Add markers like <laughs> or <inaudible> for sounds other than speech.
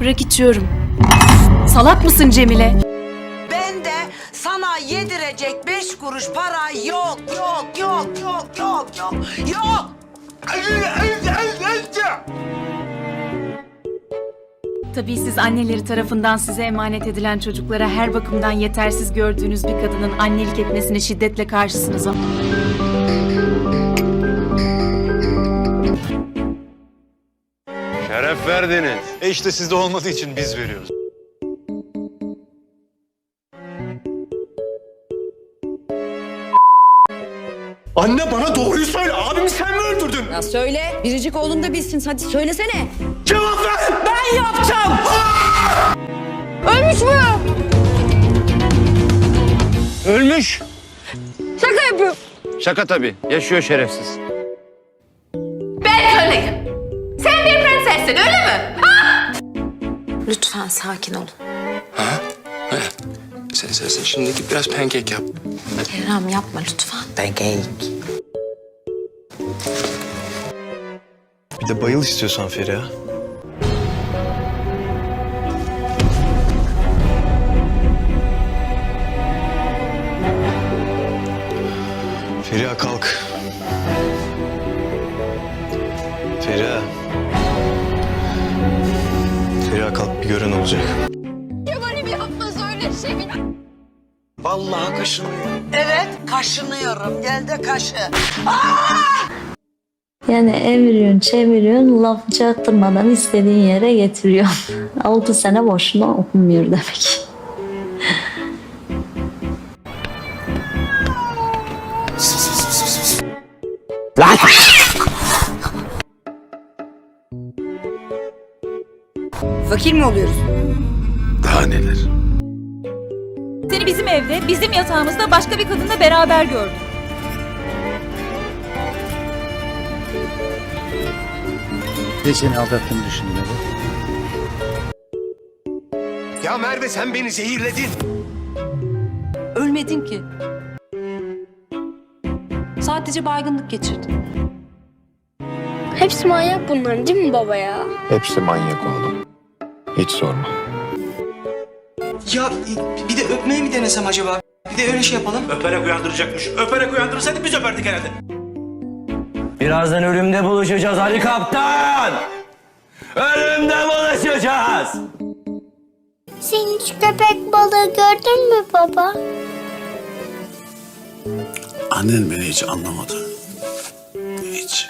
Bırak içiyorum. Salak mısın Cemile? Ben de sana yedirecek beş kuruş para yok, yok, yok, yok, yok, yok, yok. Tabii siz anneleri tarafından size emanet edilen çocuklara her bakımdan yetersiz gördüğünüz bir kadının annelik etmesine şiddetle karşısınız ama... Şeref verdiniz. E işte sizde olmadığı için biz veriyoruz. Anne bana doğruyu söyle. Abimi sen mi öldürdün? Ya söyle. Biricik oğlun da bilsin. Hadi söylesene. Cevap ver! Ben yapacağım. Ölmüş mü? Ölmüş. Şaka yapıyor. Şaka tabii. Yaşıyor şerefsiz. Ben köleyim. Sen bir prensessin öyle mi? Lütfen sakin olun. Sen, sen, sen şimdi git biraz pancake yap. Kerem yapma lütfen. Bir de bayıl istiyorsan Feriha. Feriha kalk. Feriha. Feriha kalk bir gören olacak. Vallahi kaşınıyor. Evet, kaşınıyorum. Gel de kaşı. Yani eviriyorsun, çeviriyorsun, laf çaktırmadan istediğin yere getiriyorsun. <laughs> Altı sene boşuna okunmuyor demek. Fakir mi oluyoruz? Daha neler? Seni bizim evde, bizim yatağımızda başka bir kadınla beraber gördüm. de seni aldattığını düşündüler. Ya Merve sen beni zehirledin. Ölmedin ki. Sadece baygınlık geçirdin. Hepsi manyak bunların değil mi baba ya? Hepsi manyak oğlum. Hiç sorma. Ya bir de öpmeyi mi denesem acaba? Bir de öyle şey yapalım. Öperek uyandıracakmış. Öperek uyandırsaydı biz öperdik herhalde. Birazdan ölümde buluşacağız Ali Kaptan. Ölümde buluşacağız. Sen hiç köpek balığı gördün mü baba? Annen beni hiç anlamadı. Hiç.